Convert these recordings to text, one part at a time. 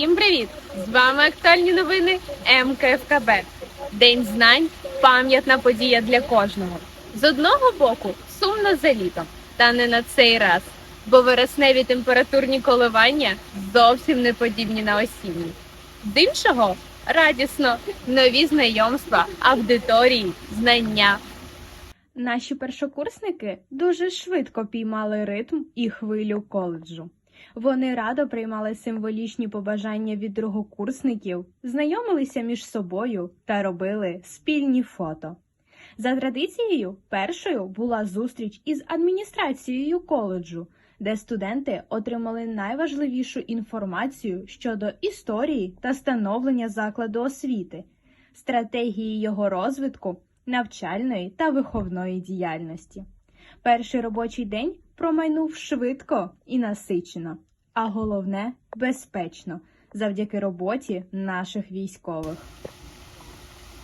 Всім привіт! З вами актуальні новини МКФКБ. День знань пам'ятна подія для кожного. З одного боку, сумно за літом, та не на цей раз, бо вересневі температурні коливання зовсім не подібні на осінні. З іншого радісно нові знайомства, аудиторії, знання. Наші першокурсники дуже швидко піймали ритм і хвилю коледжу. Вони радо приймали символічні побажання від другокурсників, знайомилися між собою та робили спільні фото. За традицією, першою була зустріч із адміністрацією коледжу, де студенти отримали найважливішу інформацію щодо історії та становлення закладу освіти, стратегії його розвитку, навчальної та виховної діяльності. Перший робочий день промайнув швидко і насичено, а головне безпечно завдяки роботі наших військових.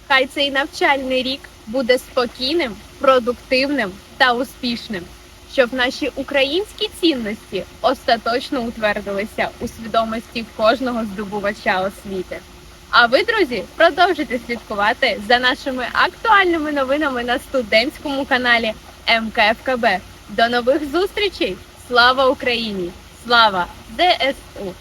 Хай цей навчальний рік буде спокійним, продуктивним та успішним, щоб наші українські цінності остаточно утвердилися у свідомості кожного здобувача освіти. А ви, друзі, продовжуйте слідкувати за нашими актуальними новинами на студентському каналі МКФКБ. До нових зустрічей! Слава Україні! Слава ЗСУ!